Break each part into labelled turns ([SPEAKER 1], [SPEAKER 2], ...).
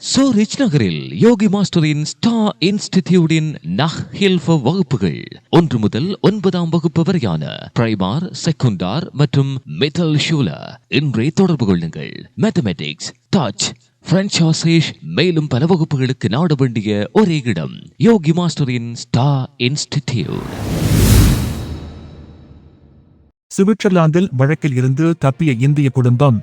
[SPEAKER 1] சோரிச் நகரில் யோகி மாஸ்டரின் ஸ்டா இன்ஸ்டிடியூடின் நஹ் ஹில்ஃப வகுப்புகள். ஒன்று முதல் ஒன்பதாம் வகுப்பு வரையான பிரைமார் செகுண்டார் மற்றும் மெட்டல் ஷூல. இன்றே தொடர்பு கொள்ளுங்கள். மேத்தமெட்டிக்ஸ் டச் பிரெஞ்ச் ஆசேஷ் மேலும் பல வகுப்புகளுக்கு நாட வேண்டிய ஒரே இடம் யோகி மாஸ்டரின் ஸ்டா இன்ஸ்டிடியூட்.
[SPEAKER 2] சுவிட்சர்லாந்தில் வழக்கில் இருந்து தப்பிய இந்திய குடும்பம்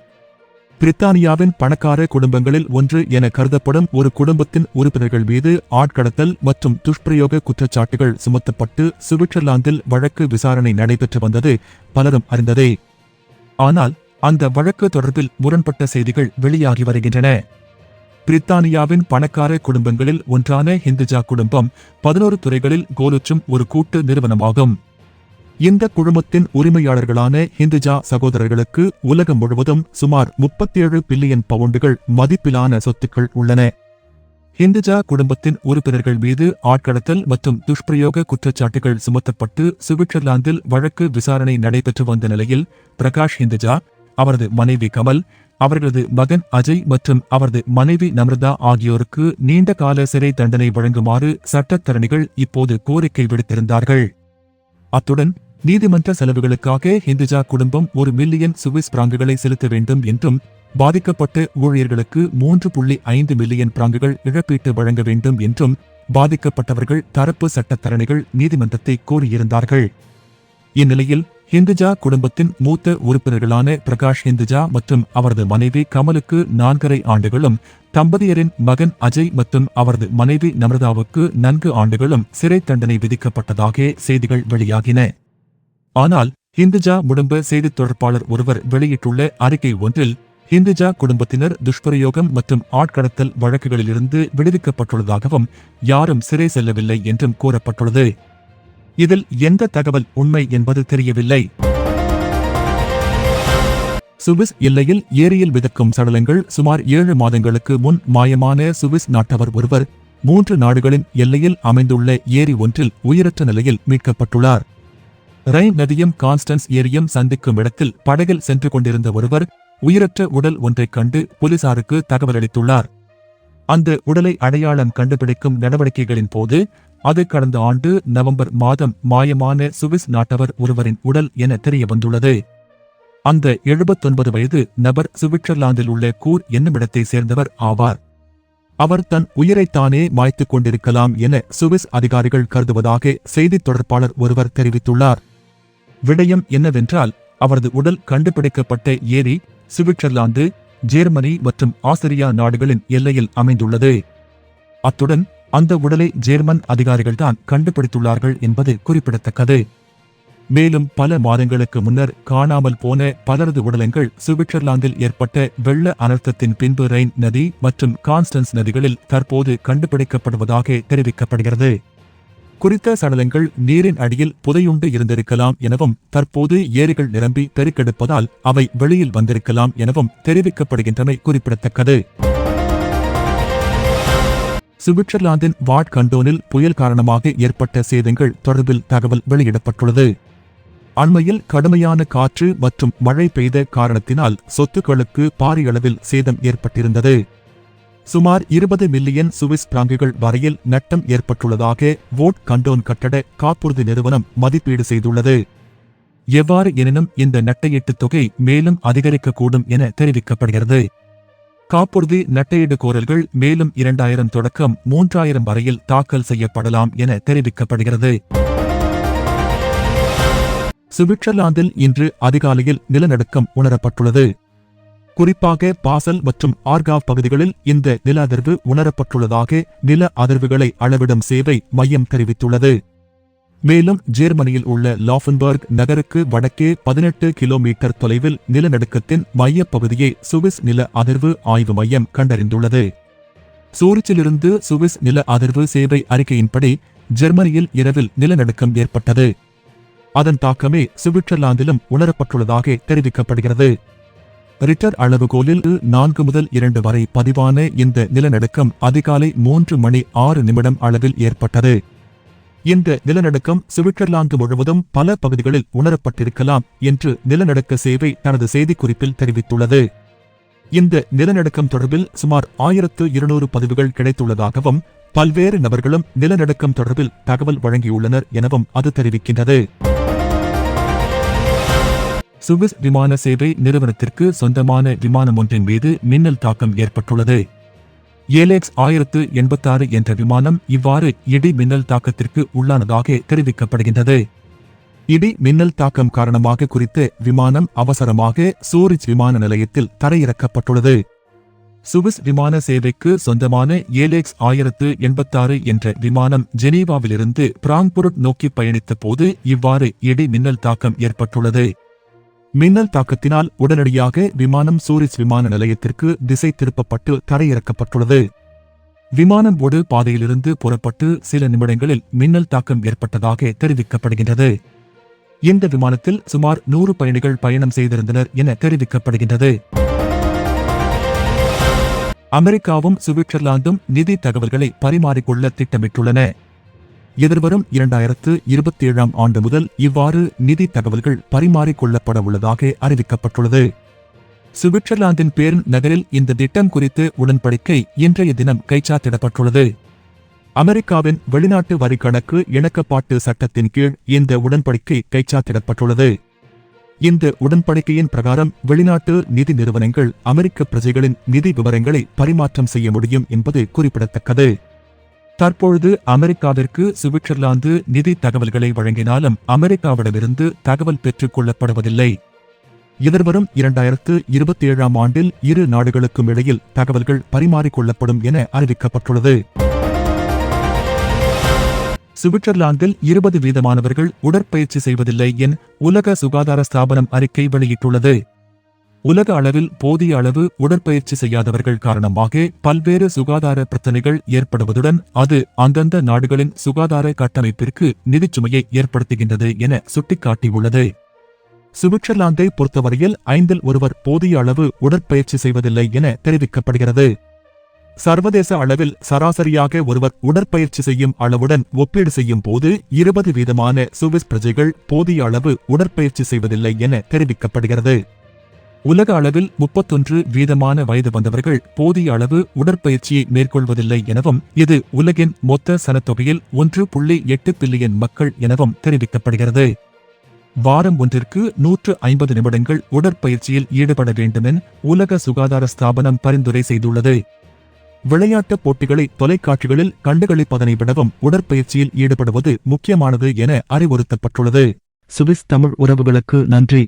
[SPEAKER 2] பிரித்தானியாவின் பணக்கார குடும்பங்களில் ஒன்று என கருதப்படும் ஒரு குடும்பத்தின் உறுப்பினர்கள் மீது ஆட்கடத்தல் மற்றும் துஷ்பிரயோக குற்றச்சாட்டுகள் சுமத்தப்பட்டு சுவிட்சர்லாந்தில் வழக்கு விசாரணை நடைபெற்று வந்தது பலரும் அறிந்ததே. ஆனால் அந்த வழக்கு தொடர்பில் முரண்பட்ட செய்திகள் வெளியாகி வருகின்றன. பிரித்தானியாவின் பணக்கார குடும்பங்களில் ஒன்றான ஹிந்துஜா குடும்பம் பதினோரு துறைகளில் கோலுற்றும் ஒரு கூட்டு நிறுவனமாகும். இந்த குழுமத்தின் உரிமையாளர்களான ஹிந்துஜா சகோதரர்களுக்கு உலகம் முழுவதும் சுமார் 37 பில்லியன் பவுண்டுகள் மதிப்பிலான சொத்துக்கள் உள்ளன. ஹிந்துஜா குடும்பத்தின் உறுப்பினர்கள் மீது ஆட்கடத்தல் மற்றும் துஷ்பிரயோக குற்றச்சாட்டுகள் சுமத்தப்பட்டு சுவிட்சர்லாந்தில் வழக்கு விசாரணை நடைபெற்று வந்த நிலையில் பிரகாஷ் ஹிந்துஜா அவரது மனைவி கமல் அவர்களது மகன் அஜய் மற்றும் அவரது மனைவி நம்ரதா ஆகியோருக்கு நீண்ட கால சிறை தண்டனை வழங்குமாறு சட்டத்தரணிகள் இப்போது கோரிக்கை விடுத்திருந்தார்கள். அத்துடன் நீதிமன்ற செலவுகளுக்காக ஹிந்துஜா குடும்பம் ஒரு மில்லியன் சுவிஸ் பிராங்குகளை செலுத்த வேண்டும் என்றும் பாதிக்கப்பட்ட ஊழியர்களுக்கு மூன்று புள்ளி ஐந்து மில்லியன் பிராங்குகள் இழப்பீட்டு வழங்க வேண்டும் என்றும் பாதிக்கப்பட்டவர்கள் தரப்பு சட்டத்தரணிகள் நீதிமன்றத்தை கோரியிருந்தார்கள். இந்நிலையில் ஹிந்துஜா குடும்பத்தின் மூத்த உறுப்பினர்களான பிரகாஷ் ஹிந்துஜா மற்றும் அவரது மனைவி கமலுக்கு நான்கரை ஆண்டுகளும் தம்பதியரின் மகன் அஜய் மற்றும் அவரது மனைவி நம்ரதாவுக்கு நான்கு ஆண்டுகளும் சிறை தண்டனை விதிக்கப்பட்டதாக செய்திகள் வெளியாகின. ஆனால் ஹிந்துஜா குடும்ப செய்தித் தொடர்பாளர் ஒருவர் வெளியிட்டுள்ள அறிக்கை ஒன்றில் ஹிந்துஜா குடும்பத்தினர் துஷ்பிரயோகம் மற்றும் ஆட்கடத்தல் வழக்குகளிலிருந்து விடுவிக்கப்பட்டுள்ளதாகவும் யாரும் சிறை செல்லவில்லை என்றும் கூறப்பட்டுள்ளது. இதில் எந்த தகவல் உண்மை என்பது தெரியவில்லை. சுவிஸ் எல்லையில் ஏரியில் மிதக்கும் சடலங்கள் சுமார் ஏழு மாதங்களுக்கு முன் மாயமான சுவிஸ் நாட்டவர் ஒருவர் மூன்று நாடுகளின் எல்லையில் அமைந்துள்ள ஏரி ஒன்றில் உயிரற்ற நிலையில் மீட்கப்பட்டுள்ளார். ரைன் நதியும் கான்ஸ்டன்ஸ் ஏரியும் சந்திக்கும் இடத்தில் படகில் சென்று கொண்டிருந்த ஒருவர் உயிரற்ற உடல் ஒன்றைக் கண்டு போலீசாருக்கு தகவல் அளித்துள்ளார். அந்த உடலை அடையாளம் கண்டுபிடிக்கும் நடவடிக்கைகளின் போது அது கடந்த ஆண்டு நவம்பர் மாதம் மாயமான சுவிஸ் நாட்டவர் ஒருவரின் உடல் என தெரிய வந்துள்ளது அந்த எழுபத்தொன்பது வயது நபர் சுவிட்சர்லாந்தில் உள்ள கூர் என்னுமிடத்தை சேர்ந்தவர் ஆவார். அவர் தன் உயிரைத்தானே மாய்த்துக் கொண்டிருக்கலாம் என சுவிஸ் அதிகாரிகள் கருதுவதாக செய்தித் தொடர்பாளர் ஒருவர் தெரிவித்துள்ளார். விடயம் என்னவென்றால் அவரது உடல் கண்டுபிடிக்கப்பட்ட ஏரி சுவிட்சர்லாந்து ஜெர்மனி மற்றும் ஆஸ்திரியா நாடுகளின் எல்லையில் அமைந்துள்ளது. அத்துடன் அந்த உடலை ஜெர்மன் அதிகாரிகள்தான் கண்டுபிடித்துள்ளார்கள் என்பது குறிப்பிடத்தக்கது. மேலும் பல மாதங்களுக்கு முன்னர் காணாமல் போன பலரது உடலங்கள் சுவிட்சர்லாந்தில் ஏற்பட்ட வெள்ள அனர்த்தத்தின் பின்பு ரைன் நதி மற்றும் கான்ஸ்டன்ஸ் நதிகளில் தற்போது கண்டுபிடிக்கப்படுவதாக தெரிவிக்கப்படுகிறது. குறித்த சடலங்கள் நீரின் அடியில் புதையுண்டு இருந்திருக்கலாம் எனவும் தற்போது ஏரிகள் நிரம்பி பெருக்கெடுப்பதால் அவை வெளியில் வந்திருக்கலாம் எனவும் தெரிவிக்கப்படுகின்றமை குறிப்பிடத்தக்கது. சுவிட்சர்லாந்தின் வாட் கண்டோனில் புயல் காரணமாக ஏற்பட்ட சேதங்கள் தொடர்பில் தகவல் வெளியிடப்பட்டுள்ளது. அண்மையில் கடுமையான காற்று மற்றும் மழை பெய்த காரணத்தினால் சொத்துக்களுக்கு பாரிய அளவில் சேதம் ஏற்பட்டிருந்தது. சுமார் இருபது மில்லியன் சுவிஸ் பிராங்குகள் வரையில் நட்டம் ஏற்பட்டுள்ளதாக வோட் கண்டோன் கட்டட காப்புறுதி நிறுவனம் மதிப்பீடு செய்துள்ளது. எவ்வாறு எனினும் இந்த நட்டையீட்டு தொகை மேலும் அதிகரிக்கக்கூடும் என தெரிவிக்கப்படுகிறது. காப்புறுதி நட்டையீடு கோரல்கள் மேலும் இரண்டாயிரம் தொடக்கம் மூன்றாயிரம் வரையில் தாக்கல் செய்யப்படலாம் என தெரிவிக்கப்படுகிறது. சுவிட்சர்லாந்தில் இன்று அதிகாலையில் நிலநடுக்கம் உணரப்பட்டுள்ளது. குறிப்பாக பாசல் மற்றும் ஆர்காவ் பகுதிகளில் இந்த நில அதிர்வு உணரப்பட்டுள்ளதாக நில அதிர்வுகளை அளவிடும் சேவை மையம் தெரிவித்துள்ளது. மேலும் ஜெர்மனியில் உள்ள லாஃபன்பர்க் நகருக்கு வடக்கே பதினெட்டு கிலோமீட்டர் தொலைவில் நிலநடுக்கத்தின் மையப்பகுதியை சுவிஸ் நில அதிர்வு ஆய்வு மையம் கண்டறிந்துள்ளது. சூரிச்சிலிருந்து சுவிஸ் நில அதிர்வு சேவை அறிக்கையின்படி ஜெர்மனியில் இரவில் நிலநடுக்கம் ஏற்பட்டது. அதன் தாக்கமே சுவிட்சர்லாந்திலும் உணரப்பட்டுள்ளதாக தெரிவிக்கப்படுகிறது. ரிட்டர் அளவுகோலில் நான்கு முதல் இரண்டு வரை பதிவான இந்த நிலநடுக்கம் அதிகாலை மூன்று மணி ஆறு நிமிடம் அளவில் ஏற்பட்டது. இந்த நிலநடுக்கம் சுவிட்சர்லாந்து முழுவதும் பல பகுதிகளில் உணரப்பட்டிருக்கலாம் என்று நிலநடுக்க சேவை தனது செய்திக்குறிப்பில் தெரிவித்துள்ளது. இந்த நிலநடுக்கம் தொடர்பில் சுமார் ஆயிரத்து இருநூறு பதிவுகள் கிடைத்துள்ளதாகவும் பல்வேறு நபர்களும் நிலநடுக்கம் தொடர்பில் தகவல் வழங்கியுள்ளனர் எனவும் அது தெரிவிக்கின்றது. சுவிஸ் விமான சேவை நிறுவனத்திற்கு சொந்தமான விமானம் ஒன்றின் மீது மின்னல் தாக்கம் ஏற்பட்டுள்ளது. ஏலெக்ஸ் ஆயிரத்து எண்பத்தாறு என்ற விமானம் இவ்வாறு இடி மின்னல் தாக்கத்திற்கு உள்ளானதாக தெரிவிக்கப்படுகின்றது. இடி மின்னல் தாக்கம் காரணமாக குறித்து விமானம் அவசரமாக சூரிச் விமான நிலையத்தில் தரையிறக்கப்பட்டுள்ளது. சுவிஸ் விமான சேவைக்கு சொந்தமான ஏலெக்ஸ் ஆயிரத்து எண்பத்தாறு என்ற விமானம் ஜெனீவாவிலிருந்து பிராங்புருட் நோக்கி பயணித்த போது இவ்வாறு இடி மின்னல் தாக்கம் ஏற்பட்டுள்ளது. மின்னல் தாக்கத்தினால் உடனடியாக விமானம் சூரிஸ் விமான நிலையத்திற்கு திசை திருப்பப்பட்டு தரையிறக்கப்பட்டுள்ளது. விமானம் ஓடு பாதையிலிருந்து புறப்பட்டு சில நிமிடங்களில் மின்னல் தாக்கம் ஏற்பட்டதாக தெரிவிக்கப்படுகின்றது. இந்த விமானத்தில் சுமார் நூறு பயணிகள் பயணம் செய்திருந்தனர் என தெரிவிக்கப்படுகின்றது. அமெரிக்காவும் சுவிட்சர்லாந்தும் நிதி தகவல்களை பரிமாறிக்கொள்ள திட்டமிட்டுள்ளன. எதிர்வரும் இரண்டாயிரத்து இருபத்தி ஏழாம் ஆண்டு முதல் இவ்வாறு நிதி தகவல்கள் பரிமாறிக்கொள்ளப்பட உள்ளதாக அறிவிக்கப்பட்டுள்ளது. சுவிட்சர்லாந்தின் பேர்ன் நகரில் இந்த திட்டம் குறித்து உடன்படிக்கை இன்றைய தினம் கைச்சாத்திடப்பட்டுள்ளது. அமெரிக்காவின் வெளிநாட்டு வரி கணக்கு இணக்கப்பாட்டு சட்டத்தின் கீழ் இந்த உடன்படிக்கை கைச்சாத்திடப்பட்டுள்ளது. இந்த உடன்படிக்கையின் பிரகாரம் வெளிநாட்டு நிதி நிறுவனங்கள் அமெரிக்க பிரஜைகளின் நிதி விவரங்களை பரிமாற்றம் செய்ய முடியும் என்பது குறிப்பிடத்தக்கது. தற்பொழுது அமெரிக்காவிற்கு சுவிட்சர்லாந்து நிதி தகவல்களை வழங்கினாலும் அமெரிக்காவிடமிருந்து தகவல் பெற்றுக் கொள்ளப்படுவதில்லை. எதிர்வரும் இரண்டாயிரத்து இருபத்தி ஏழாம் ஆண்டில் இரு நாடுகளுக்கும் இடையில் தகவல்கள் பரிமாறிக்கொள்ளப்படும் என அறிவிக்கப்பட்டுள்ளது. சுவிட்சர்லாந்தில் இருபது வீதமானவர்கள் உடற்பயிற்சி செய்வதில்லை என் உலக சுகாதார ஸ்தாபனம் அறிக்கை வெளியிட்டுள்ளது. உலக அளவில் போதிய அளவு உடற்பயிற்சி செய்யாதவர்கள் காரணமாக பல்வேறு சுகாதார பிரச்சனைகள் ஏற்படுவதுடன் அது அந்தந்த நாடுகளின் சுகாதார கட்டமைப்பிற்கு நிதிச்சுமையை ஏற்படுத்துகின்றது என சுட்டிக்காட்டியுள்ளது. சுவிட்சர்லாந்தை பொறுத்தவரையில் ஐந்தில் ஒருவர் போதிய அளவு உடற்பயிற்சி செய்வதில்லை என தெரிவிக்கப்படுகிறது. சர்வதேச அளவில் சராசரியாக ஒருவர் உடற்பயிற்சி செய்யும் அளவுடன் ஒப்பீடு செய்யும் போது இருபது வீதமான சுவிஸ் பிரஜைகள் போதிய அளவு உடற்பயிற்சி செய்வதில்லை என தெரிவிக்கப்படுகிறது. உலக அளவில் முப்பத்தொன்று வீதமான வயது வந்தவர்கள் போதிய அளவு உடற்பயிற்சியை மேற்கொள்வதில்லை எனவும் இது உலகின் மொத்த சனத்தொகையில் ஒன்று புள்ளி எட்டு பில்லியன் மக்கள் எனவும் தெரிவிக்கப்படுகிறது. வாரம் ஒன்றிற்கு நூற்று ஐம்பது நிமிடங்கள் உடற்பயிற்சியில் ஈடுபட வேண்டுமென உலக சுகாதார ஸ்தாபனம் பரிந்துரை செய்துள்ளது. விளையாட்டுப் போட்டிகளை தொலைக்காட்சிகளில் கண்டுகளிப்பதனை விடவும் உடற்பயிற்சியில் ஈடுபடுவது முக்கியமானது என அறிவுறுத்தப்பட்டுள்ளது. சுவிஸ் தமிழ் உறவுகளுக்கு நன்றி.